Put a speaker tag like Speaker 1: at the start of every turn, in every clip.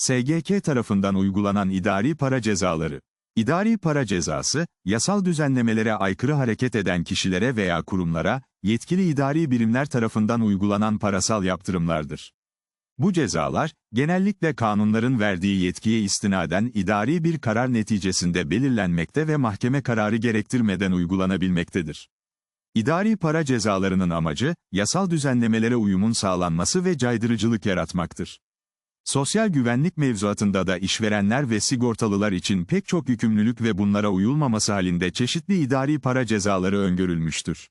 Speaker 1: SGK tarafından uygulanan idari para cezaları. İdari para cezası, yasal düzenlemelere aykırı hareket eden kişilere veya kurumlara, yetkili idari birimler tarafından uygulanan parasal yaptırımlardır. Bu cezalar, genellikle kanunların verdiği yetkiye istinaden idari bir karar neticesinde belirlenmekte ve mahkeme kararı gerektirmeden uygulanabilmektedir. İdari para cezalarının amacı, yasal düzenlemelere uyumun sağlanması ve caydırıcılık yaratmaktır. Sosyal güvenlik mevzuatında da işverenler ve sigortalılar için pek çok yükümlülük ve bunlara uyulmaması halinde çeşitli idari para cezaları öngörülmüştür.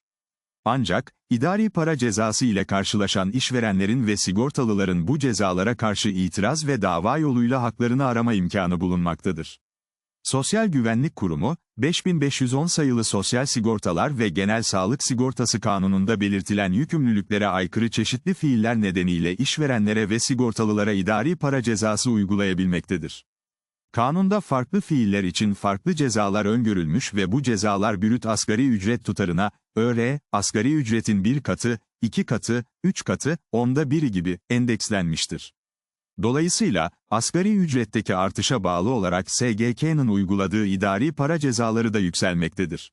Speaker 1: Ancak, idari para cezası ile karşılaşan işverenlerin ve sigortalıların bu cezalara karşı itiraz ve dava yoluyla haklarını arama imkanı bulunmaktadır. Sosyal Güvenlik Kurumu, 5510 sayılı Sosyal Sigortalar ve Genel Sağlık Sigortası Kanunu'nda belirtilen yükümlülüklere aykırı çeşitli fiiller nedeniyle işverenlere ve sigortalılara idari para cezası uygulayabilmektedir. Kanunda farklı fiiller için farklı cezalar öngörülmüş ve bu cezalar brüt asgari ücret tutarına, ÖR, asgari ücretin bir katı, iki katı, üç katı, onda biri gibi, endekslenmiştir. Dolayısıyla, asgari ücretteki artışa bağlı olarak SGK'nın uyguladığı idari para cezaları da yükselmektedir.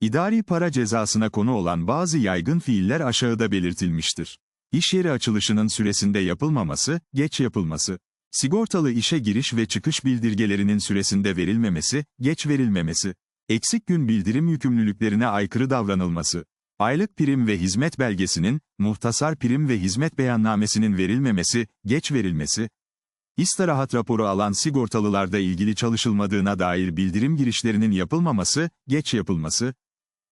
Speaker 1: İdari para cezasına konu olan bazı yaygın fiiller aşağıda belirtilmiştir. İş yeri açılışının süresinde yapılmaması, geç yapılması. Sigortalı işe giriş ve çıkış bildirgelerinin süresinde verilmemesi, geç verilmemesi. Eksik gün bildirim yükümlülüklerine aykırı davranılması. Aylık prim ve hizmet belgesinin, muhtasar prim ve hizmet beyannamesinin verilmemesi, geç verilmesi, İstirahat raporu alan sigortalılarda ilgili çalışılmadığına dair bildirim girişlerinin yapılmaması, geç yapılması,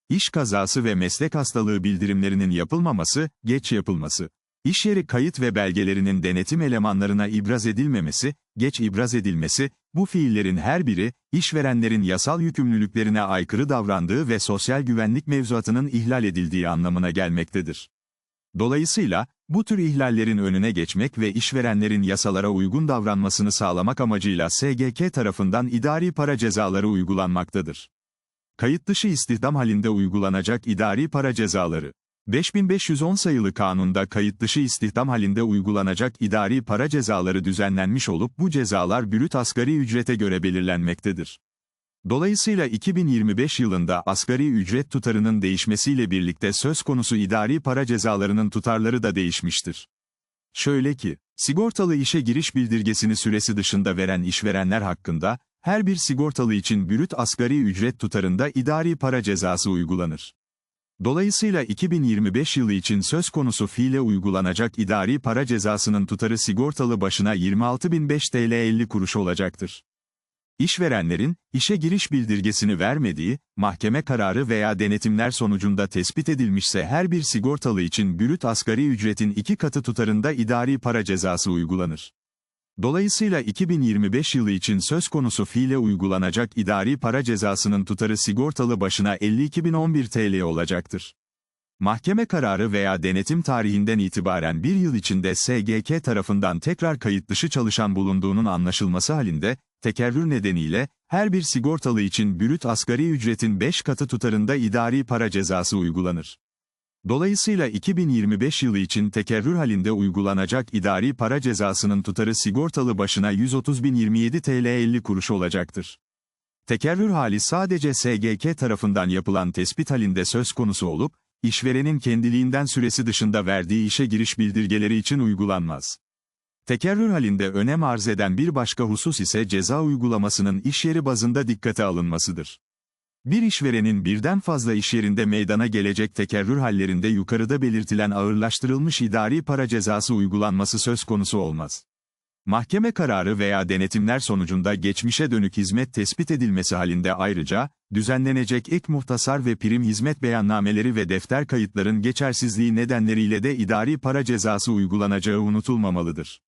Speaker 1: iş kazası ve meslek hastalığı bildirimlerinin yapılmaması, geç yapılması, iş yeri kayıt ve belgelerinin denetim elemanlarına ibraz edilmemesi, geç ibraz edilmesi, bu fiillerin her biri, işverenlerin yasal yükümlülüklerine aykırı davrandığı ve sosyal güvenlik mevzuatının ihlal edildiği anlamına gelmektedir. Dolayısıyla, bu tür ihlallerin önüne geçmek ve işverenlerin yasalara uygun davranmasını sağlamak amacıyla SGK tarafından idari para cezaları uygulanmaktadır. Kayıt dışı istihdam halinde uygulanacak idari para cezaları 5510 sayılı kanunda kayıt dışı istihdam halinde uygulanacak idari para cezaları düzenlenmiş olup bu cezalar brüt asgari ücrete göre belirlenmektedir. Dolayısıyla 2025 yılında asgari ücret tutarının değişmesiyle birlikte söz konusu idari para cezalarının tutarları da değişmiştir. Şöyle ki, sigortalı işe giriş bildirgesini süresi dışında veren işverenler hakkında, her bir sigortalı için brüt asgari ücret tutarında idari para cezası uygulanır. Dolayısıyla 2025 yılı için söz konusu fiile uygulanacak idari para cezasının tutarı sigortalı başına 26.005 TL 50 kuruş olacaktır. İşverenlerin, işe giriş bildirgesini vermediği, mahkeme kararı veya denetimler sonucunda tespit edilmişse her bir sigortalı için brüt asgari ücretin iki katı tutarında idari para cezası uygulanır. Dolayısıyla 2025 yılı için söz konusu fiile uygulanacak idari para cezasının tutarı sigortalı başına 52.011 TL olacaktır. Mahkeme kararı veya denetim tarihinden itibaren bir yıl içinde SGK tarafından tekrar kayıt dışı çalışan bulunduğunun anlaşılması halinde, tekerrür nedeniyle, her bir sigortalı için brüt asgari ücretin 5 katı tutarında idari para cezası uygulanır. Dolayısıyla 2025 yılı için tekerrür halinde uygulanacak idari para cezasının tutarı sigortalı başına 130.027 TL 50 kuruş olacaktır. Tekerrür hali sadece SGK tarafından yapılan tespit halinde söz konusu olup, işverenin kendiliğinden süresi dışında verdiği işe giriş bildirgeleri için uygulanmaz. Tekerrür halinde önem arz eden bir başka husus ise ceza uygulamasının iş yeri bazında dikkate alınmasıdır. Bir işverenin birden fazla iş yerinde meydana gelecek tekerrür hallerinde yukarıda belirtilen ağırlaştırılmış idari para cezası uygulanması söz konusu olmaz. Mahkeme kararı veya denetimler sonucunda geçmişe dönük hizmet tespit edilmesi halinde ayrıca, düzenlenecek ek muhtasar ve prim hizmet beyannameleri ve defter kayıtların geçersizliği nedenleriyle de idari para cezası uygulanacağı unutulmamalıdır.